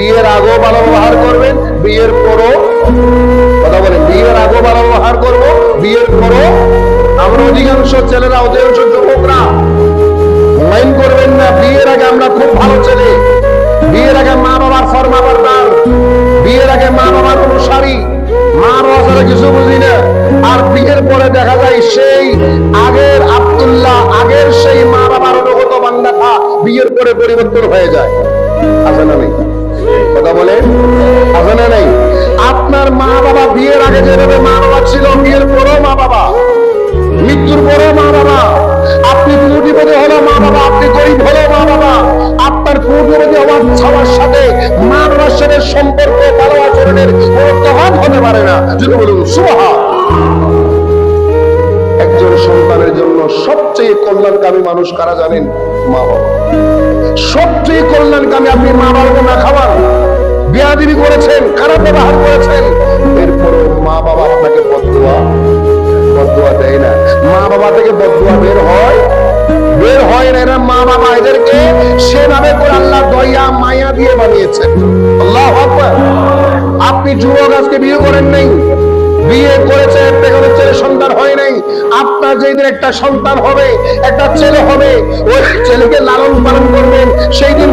বিয়ের আগেও ভালো ব্যবহার করবেন, বিয়ের পরও, কথা বলেন বিয়ের আগেও ভালো ব্যবহার করব, বিয়ের পরও আমরা অধিকাংশ ছেলেরা, অধিকাংশ যুবকরা মাইন্ড করবেন না, বিয়ের আগে আমরা খুব ভালো ছেলে। বিয়ের আগে মা বাবার ফরমা বর্তার বিয়ের আগে মা বাবার অনুসারী মা বাবা কিছু বুঝি না। আর বিয়ের পরে দেখা যায় সেই আগের আব্দুল্লাহ, আগের সেই মা বাবার অনুগত বান্দাটা বিয়ের পরে পরিবর্তন হয়ে যায়। আছে না যেভাবে মা বাবা ছিল, বিয়ের পরেও মা বাবা। মৃত্যুর পরেও মা বাবা। আপনি কোটিপতি হলো মা বাবা, আপনি গরিব হলো মা বাবা। আপনার কোটিপতি হওয়ার সবার সাথে মা বাবার সাথে সম্পর্ক ভালো আচরণের কোনো তফাৎ হতে পারে না। যদি বলুন, সুবহান। একজন সন্তানের জন্য সবচেয়ে কল্যাণকামী মানুষ কারা জানেন? মা বাবা। সবচেয়ে কল্যাণকামী আপনি মা বাবাকে না খাওয়ান। বিয়াদিবি করেছেন, খারাপ ব্যবহার করেছেন থেকে বদুয়া বের হয়। বের হয় না, এরা মা বাবা, এদেরকে সেভাবে করে আল্লাহ দয়া, মায়া দিয়ে বানিয়েছে। আল্লাহ আপনি যুবক আজকে বিয়ে করেন নাই। বিয়ে করেছে বেগম ছেলে সন্তান হয় নাই। আপনার যেদিন একটা সন্তান হবে, একটা ছেলে হবে, ওই ছেলেকে লালন পালন করবেন সেই দিন